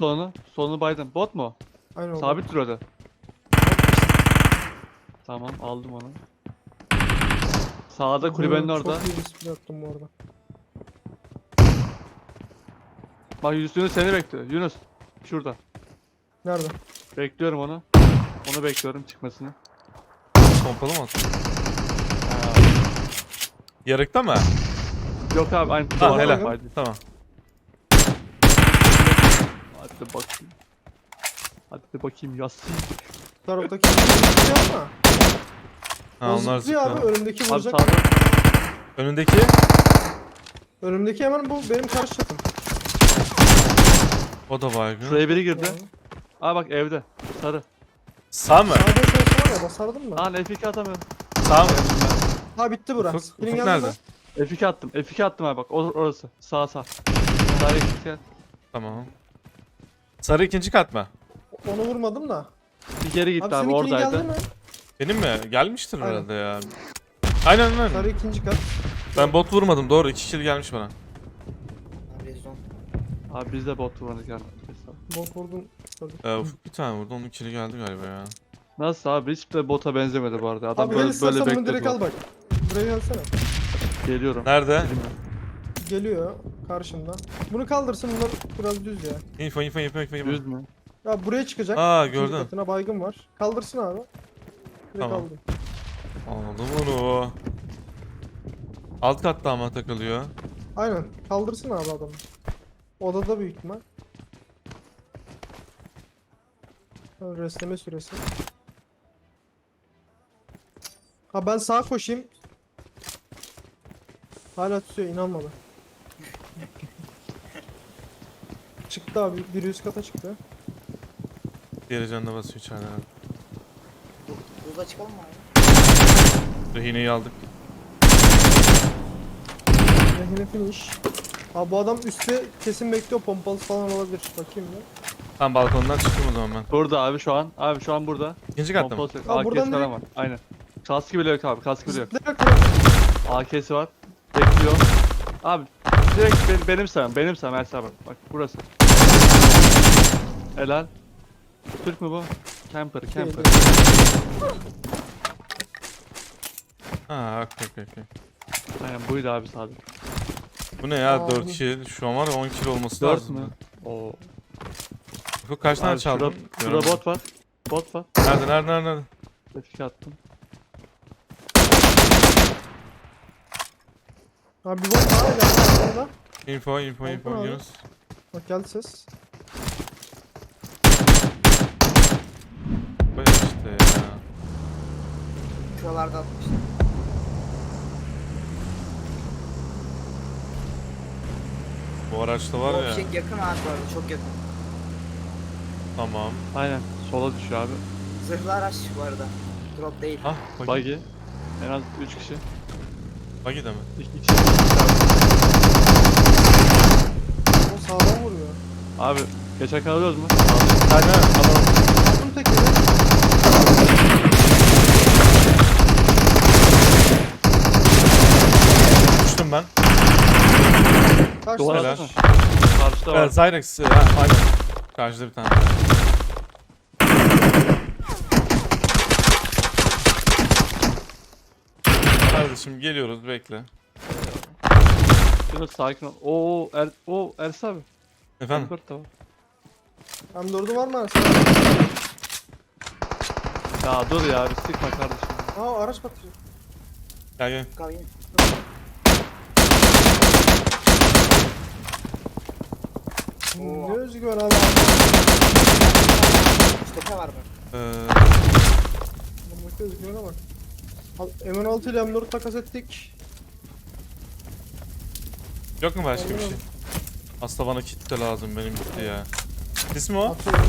solunu. Solunu Biden. Bot mu? Aynen o. Sabit duruyordu. Tamam aldım onu. Sağda kulübenin orada. Çok iyi bir attım bu arada. Bak Yunus seni bekliyor. Yunus. Şurada. Nerede? Bekliyorum onu. Onu bekliyorum çıkmasını. Pompalı mı attın? Yarıkta mı? Yok abi aynı Ha helal. Tamam. Hadi bakayım. Hadi bakayım Yasin. Bu taraftaki spray ama. Ha o onlar zıplıyor abi zıplı. önümdeki Abi vuracak. sağda. Önündeki Önümdeki hemen bu benim karşı takım. o da baygın. Şuraya biri girdi. Yani. Aa bak evde. Sarı. Sağ mı? Sağda şurası var ya basardım mı? Lan F2 atamıyorum. Sağ mı? Ha bitti bura. Ufuk, Birin Ufuk geldi nerede? mi? F2 attım. F2 attım abi bak. or- orası. Sağ sağ. Sağ F2 at. Tamam. Sarı ikinci kat mı? Onu vurmadım da. Bir geri gitti Abi abi, seninkinin geldi oradaydı. mi? Benim mi? Gelmiştir Aynen. herhalde ya. Aynen aynen. Sarı ikinci kat. Ben bot vurmadım doğru. iki kill gelmiş bana. Rezon. Abi biz de bot vurmadık yani. Bot vurdun. Sarı. Ee, Ufuk bir tane vurdu. Onun kill'i geldi galiba ya. Nasıl abi? Hiç de bota benzemedi bu arada. Adam Abi böyle, istersen böyle bunu direkt al bekledi. bak. Buraya gelsene. Geliyorum. Nerede? Geliyor karşımda. Bunu kaldırsın bunlar biraz düz ya. Info info info info. info. Yüz mü? Ya buraya çıkacak. Aa İkinci gördüm. katına baygın var. Kaldırsın abi. Direkt Tamam. aldım. Aldım onu. Alt katta ama takılıyor. Aynen. Kaldırsın abi adamı. Odada büyük ihtimal. Ha, Restleme süresi. Ha ben sağa koşayım. Hala tutuyor inanmadı. Çıktı abi bir üst kata çıktı. Diğeri canına basıyor içeride. abi. Buza çıkalım mı abi? Rehineyi aldık. Rehine finish. Abi bu adam üstte kesin bekliyor pompalı falan olabilir. Bakayım ya. Tam balkondan çıktım o zaman ben. Burada abi şu an. Abi şu an burada. İkinci katta mı? Pompalı yok. Aa, AK'si buradan falan var. Aynen. Kaskı bile yok abi. Kaskı bile yok. Zıplayarak direkt- AK'si var. Bekliyor. Abi direkt benim, benim sayım. Benim Ersa bak. Bak burası. Helal. Türk mü bu? Camper, camper. Ha okey okey okey. Aynen buydu abi sadece. Bu ne ya Abi. 4 kill. Şu an var ya 10 kill olması 4 lazım. mü? Oo. Ufuk kaç tane Abi çaldın? şurada, şurada Göremedim. bot var. Bot var. Nerede nerede nerede? nerede? F2 attım. Abi bir bot daha geldi arkamda. Info info Balkon info abi. Yunus. Bak geldi ses. Baya işte ya. Şuralarda atmışlar. Bu araçta var ya. fişek yakın abi bu arada çok yakın. Tamam. Aynen. Sola düşüyor abi. Zırhlı araç bu arada. Drop değil. Ah buggy. Buggy. En az 3 kişi. Buggy de mi? 2 kişi. O sağdan vuruyor. Abi geçen kalıyoruz mu? Aynen tamam. Aldım tekeri. Düştüm ben. Duvar Helal. atsana. Karşıda var. Evet Cyrex. Ha, aynen. Karşıda bir tane. Kardeşim geliyoruz bekle. Yunus sakin ol. Oo, er, oo Ersa abi. Efendim? M4 de var. Hem dördü var mı arasında? Ya dur ya bir sıkma kardeşim. Aa araç batıyor. Gel gel. Kavin. Oo. Ne özgüven abi. Tepe var mı? Ee, Buradaki özgüvene bak. Abi M16 ile M4 takas ettik. yok mu başka bir şey? Aslında bana kit de lazım benim bitti ya. İsmi o? Atıyorum.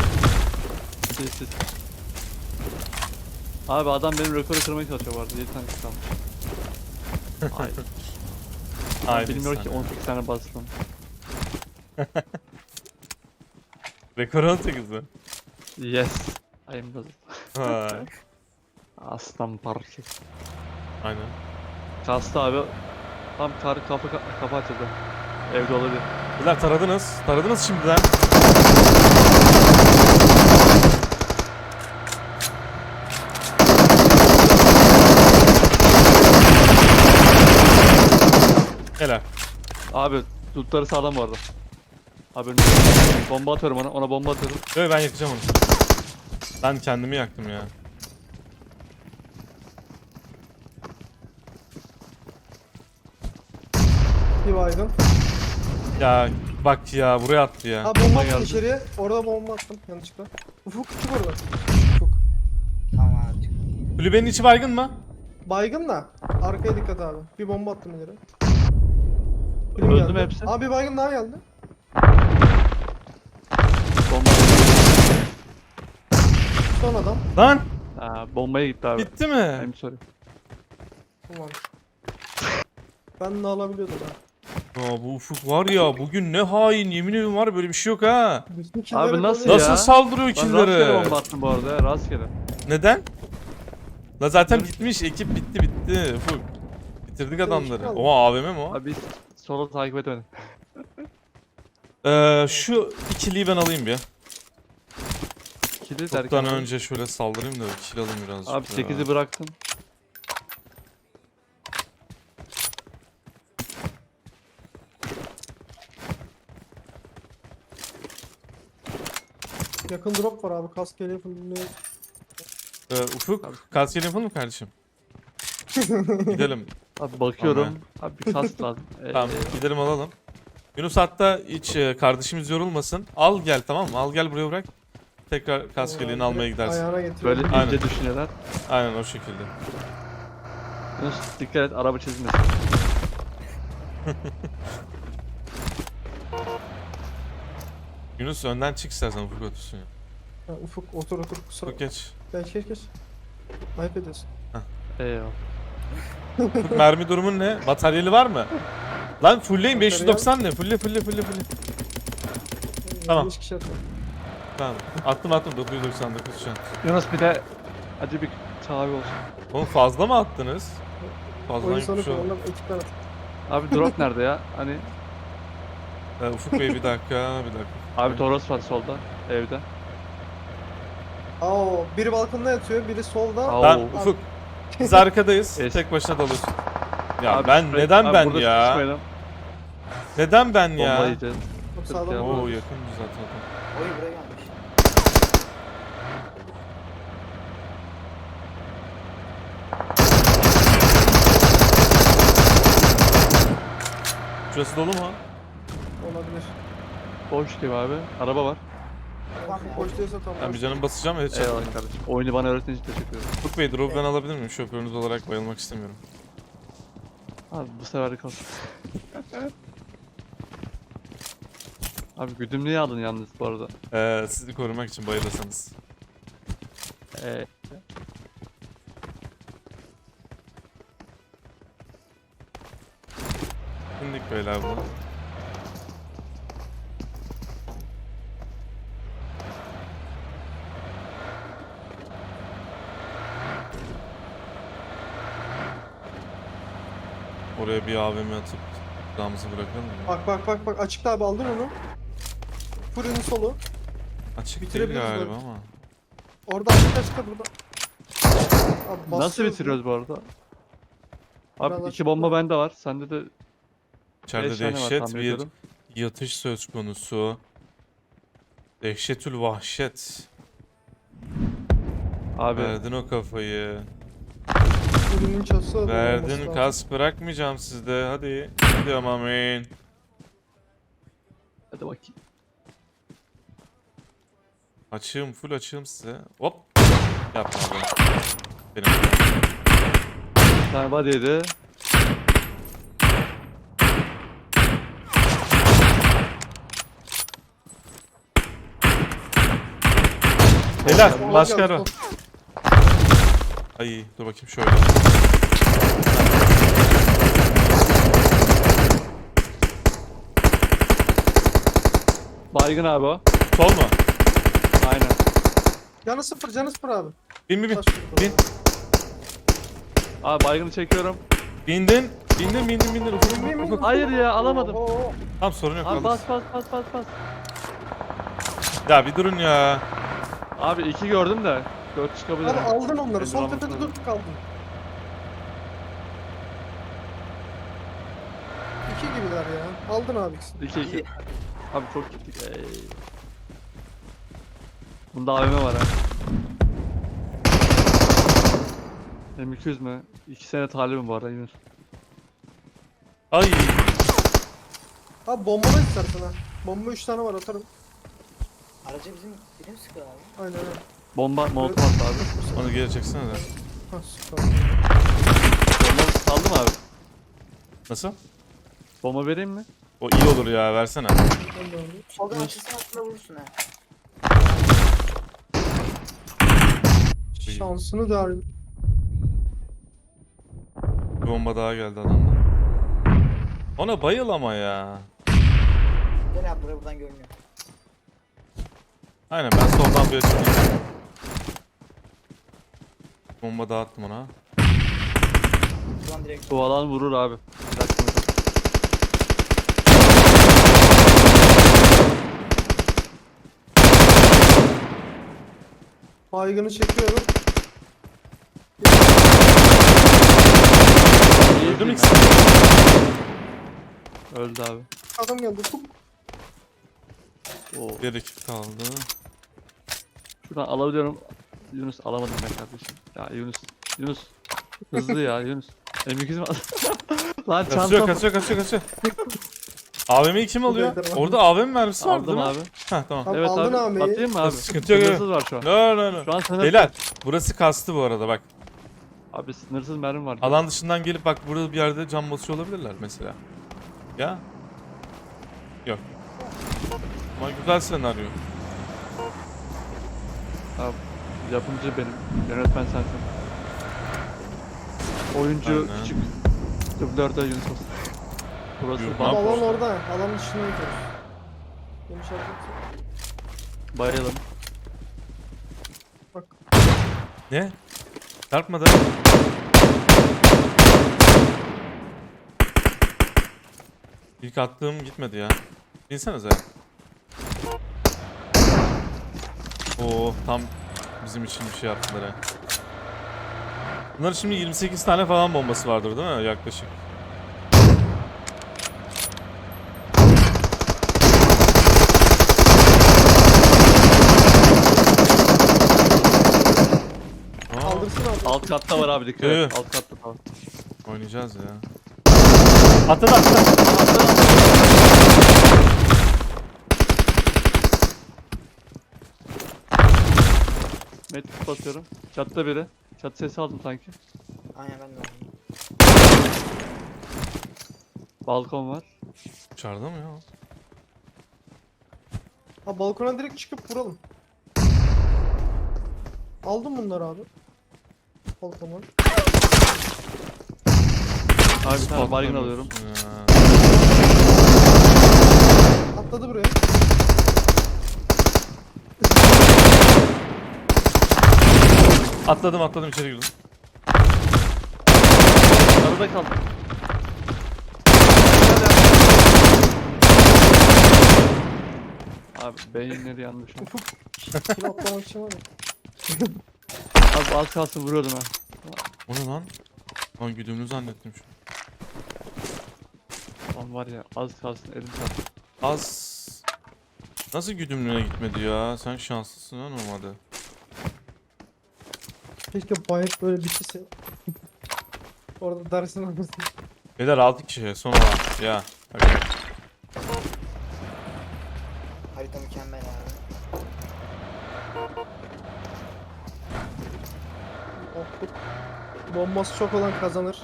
Siz siz. Abi adam benim rekoru kırmaya çalışıyor arada. 7 tane kalmış. Hayır. Haydi Bilmiyor ki ya. 18 tane bastım. Rekor 18 mi? Yes. I am Ha, aslan parçası. aynen. Kastı abi. Tam kar kapı kapı açıldı. Evde olabilir. Beyler taradınız. Taradınız şimdiden. Helal. Abi tutları sağlam bu arada. Haberin Bomba atıyorum ona, ona bomba atıyorum. Yok ben yakacağım onu. Ben kendimi yaktım ya. Bir baygın. Ya bak ya buraya attı ya. Ha bomba attım geldi. içeriye. Orada bomba attım yanlışlıkla. Ufuk çık orada. Ufuk. Tamam abi. Kulübenin içi baygın mı? Baygın da. Arkaya dikkat abi. Bir bomba attım ileri. Öldü mü geldi. hepsi? Abi bir baygın daha geldi. Bomba. Son adam. Lan Ha, bombaya gitti abi. bitti mi? I'm sorry. Ulan. Ben de alabiliyordum ha. Ya bu ufuk var ya bugün ne hain yemin ediyorum var ya, böyle bir şey yok ha. Bütün Abi nasıl koyuyor. Nasıl ya? saldırıyor Ben rastgele killere? bomba attım bu arada ya, rastgele. Neden? La zaten bitmiş ekip bitti bitti ufuk. Bitirdik adamları. Oha AVM mi o? Abi biz solo takip edemedim. Ee, şu ikiliyi ben alayım bir. Kili Çoktan derken. önce şöyle saldırayım da kill alayım birazcık. Abi ya. 8'i bıraktım. Yakın drop var abi. Kask geliyor. Ee, ufuk kasket yapalım mı kardeşim? Gidelim. Abi bakıyorum. Abi bir kask lazım. Ee, Tamam gidelim alalım. Yunus hatta hiç e, kardeşimiz yorulmasın. Al gel tamam mı? Al gel buraya bırak. Tekrar kaskeliğini almaya gidersin. Ayağına getiriyor. Böyle Aynen. ince düşünceler. Aynen o şekilde. Yunus dikkat et araba çizmesin. Yunus önden çık istersen ufuk otursun ya. Ha, ufuk otur otur kusura. Ufuk geç. Geç geç geç. Ayıp ediyorsun. Eyvallah. Ufuk mermi durumun ne? Bataryeli var mı? Lan fullleyin Materyal- 590 ne? Fulle fulle fulle fulle. Tamam. Yanlış kişi atıyor. Tamam. Attım attım 999 şu an. Yunus bir de acı bir çağrı olsun. Oğlum fazla mı attınız? Fazla Oyun sonu at. Abi drop nerede ya? Hani Ee, Ufuk Bey bir dakika bir dakika. abi Toros var solda evde. Aa, biri balkonda yatıyor, biri solda. Aa, Lan. Ufuk. Biz arkadayız. Tek başına dalıyorsun. Ya Abi ben sprey- neden abi ben burada ya? sıkışmayalım. Neden ben Bomba ya? yiyeceğiz. Çok vurdu. Oo yakın zaten. adam. Oy buraya gelmiş. Şurası dolu mu? Olabilir. Boş gibi abi. Araba var. Boş değilse tamam. Ben bir canım basacağım evet Eyvallah kardeşim. Oyunu bana öğrettiğin için teşekkür ederim. Ufuk Bey drop ben alabilir miyim? Şoförünüz olarak bayılmak istemiyorum. Abi bu sefer kalsın. Abi güdüm niye aldın yalnız bu arada? Ee, sizi korumak için bayılırsanız. Ee, Bindik beyler bu. Oraya bir AVM atıp damızı bırakalım mı? Bak bak bak bak açıkta abi aldın onu. Fırının solu. Açık değil bitirebiliriz galiba ama. Orada açıkta açıkta burada. Abi nasıl bitiriyoruz bu arada? Biraz Abi iki açıkta. bomba bende var. Sende de İçeride beş tane var dehşet tahmin bir ediyorum. yatış söz konusu. Dehşetül vahşet. Abi Verdin o kafayı. Fırının çatısı da olması Verdin lazım. kas bırakmayacağım sizde. Hadi. Hadi ama main. hadi bakayım. Açığım full açığım size. Hop. Yapma be. Benim. Bir tane body yedi. Helal. Başka ara. Ay dur bakayım şöyle. Baygın abi o. Sol mu? Aynen. Canı sıfır canı sıfır abi. Bin bin bin. Bin. Abi baygını çekiyorum. Bindin. Bindin bindin bindin. Ufuk, Bin, bin, bin. ufuk. Hayır ya alamadım. Oo, oo. Tamam sorun yok. Abi bas bas bas bas bas. Ya bir durun ya. Abi iki gördüm de. Dört çıkabilir. Abi aldın onları. Sol almak tepede lazım. dur kaldın. İki gibiler ya. Aldın abi ikisini. İki iki. Abi çok gittik. Ey. Bunda AVM var ha. M200 mü? İki sene talibim bu arada Yunus. Ay. Abi bombala istersen ha. Bomba 3 tane var atarım. Aracı bizim birim sıkıyor abi. Aynen öyle. Bomba molotof attı abi. Onu geri çeksene de. Ha süper. Bomba saldı mı abi? Nasıl? Bomba vereyim mi? O iyi olur ya versene. Soldan açısını aslında vurursun ha. Şansını. Bir bomba daha geldi adamdan. Ona bayıl ama ya. Gel abi buraya buradan görünüyor. Aynen ben soldan bir açayım. Bomba dağıttım ona. Şu an direkt Bu alan vurur abi. Bir dakika. Baygını çekiyorum. Öldü mü ikisi? Öldü abi. Adam geldi. Tuk. Oo. Bir ekip kaldı. Şuradan alabiliyorum. Yunus alamadım ben kardeşim. Ya Yunus. Yunus. Hızlı ya Yunus. M200 mi? Lan Kaçıyor çantam. kaçıyor kaçıyor kaçıyor. AVM'yi kim alıyor? Orada AVM mermisi vardı Aldım değil mi? abi. Heh tamam. Abi Evet aldın abi. abi. Atayım mı abi? Sıkıntı yok, Sınırsız var şu an. No no no. Şu an sınırsız. Beyler burası kastı bu arada bak. Abi sınırsız mermi var. Alan dışından gelip bak burada bir yerde cam basıyor olabilirler mesela. Ya? Yok. Ama güzel senaryo. Abi, yapımcı benim. Yönetmen sensin. Oyuncu Aynen. küçük. Dublörde Yunus olsun. Burası Yok, Ne alan orada. Alan dışına gidiyoruz. Benim şarkım. bayılalım. Bak. Ne? Çarpmadı. İlk attığım gitmedi ya. Binsenize. Oo tam bizim için bir şey yaptılar ha. Bunların şimdi 28 tane falan bombası vardır değil mi yaklaşık? Aa, Kaldırsın abi. Alt katta var abi dikkat Yok, et. yok. Alt katta falan. oynayacağız ya. Atladı atladı. Met basıyorum. Çatta biri. Çat sesi aldım sanki. aynen ben de. Balkon var. Dışarıda mı ya? Ha balkona direkt çıkıp vuralım. Aldım bunları abi. Balkona. Abi tane baygın alıyorum. Ya. Atladı buraya. Atladım atladım içeri girdim. Arada kaldım. Abi beyinleri yandı şu an. Kill atlamak için var ya. Abi az kalsın vuruyordum ha. O ne lan? Lan güdümlü zannettim şu. Lan var ya az kalsın elim kalsın. Az... Nasıl güdümlüğe gitmedi ya? Sen şanslısın ha normalde. Keşke bayrak böyle bitirse. Orada dersini alırsın. Beyler 6 kişi son olan. Ya. Okay. Harita mükemmel abi. Oh, bu- Bombası çok olan kazanır.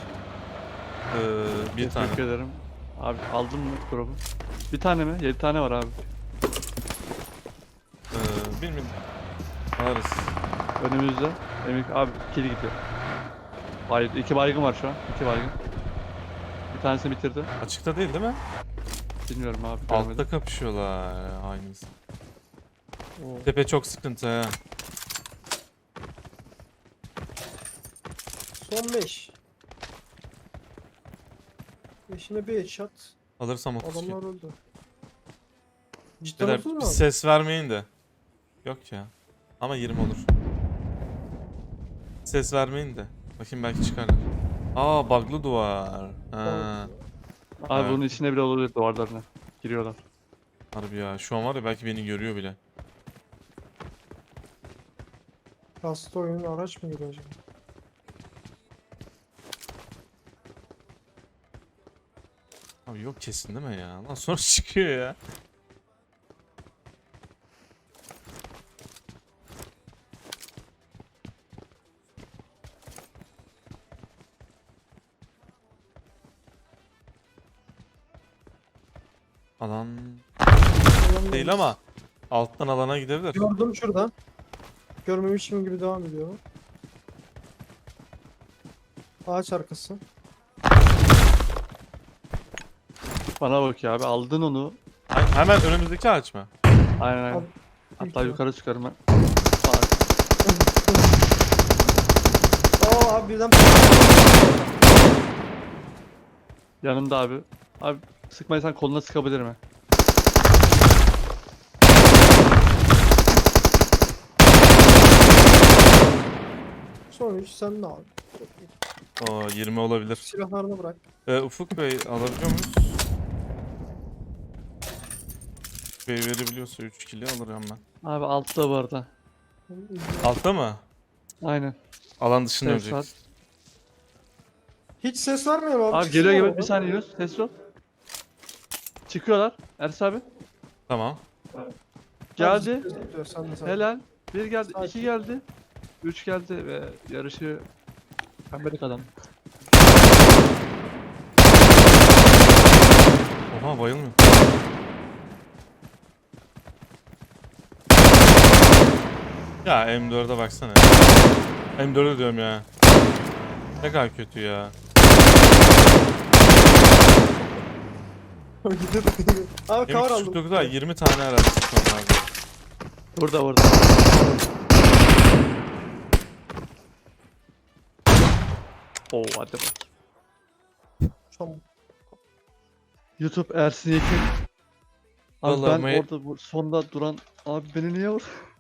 Ee, bir tane. Teşekkür ederim. Abi aldın mı drop'u? Bir tane mi? 7 tane var abi. Ee, bilmiyorum. Alırız. Önümüzde. Emik abi kill gidiyor. Hayır iki baygın var şu an. İki baygın. Bir tanesini bitirdi. Açıkta değil değil mi? Bilmiyorum abi. Altta kapışıyorlar. Aynısı. Oo. Tepe çok sıkıntı ha. Son 5. Şimdi bir headshot. Alırsam 32. Adamlar öldü. Cidden Beyler 30 mu? bir ses vermeyin de. Yok ya. Ama 20 olur. Ses vermeyin de. Bakayım belki çıkarlar. Aa bug'lı duvar. Ha. Abi Evet. bunun içine bile olabilir duvarlarına. Giriyorlar. Harbi ya. Şu an var ya belki beni görüyor bile. Hasta oyun araç mı geliyor acaba? Abi yok kesin değil mi ya? Lan sonra çıkıyor ya. Alan değil ama alttan alana gidebilir. Gördüm şurada. Görmemişim gibi devam ediyor. Ağaç arkası. Bana bak ya abi aldın onu. Ay, hemen önümüzdeki ağaç mı? Aynen aynen. Abi, Hatta büyük yukarı çıkarım ben. Aa abi birden Yanımda abi. Abi sıkmaysan koluna sıkabilirim ha. sonuç sen ne abi? O 20 olabilir. Silahlarını bırak. Ee, Ufuk Bey alabiliyor muyuz? Bey verebiliyorsa 3 kili alırım ben. Abi altta bu arada. Altta mı? Aynen. Alan dışında Ses ölecek. var. Hiç ses vermiyor mu abi? Abi geliyor gibi bir saniye Yunus. Ses ol. Çıkıyorlar. Ersin abi. Tamam. Geldi. Helal. Bir geldi. Sakin. iki geldi. Üç geldi ve yarışı pembelik adam. Oha bayılmıyor. Ya M4'e baksana. M4'e diyorum ya. Ne kadar kötü ya. Abi cover aldım. M249'a 20 tane araç sıkmam lazım. Burada burada. Oo hadi bak. YouTube Ersin Yekin. Abi Vallahi ben May- orada bu sonda duran abi beni niye vur?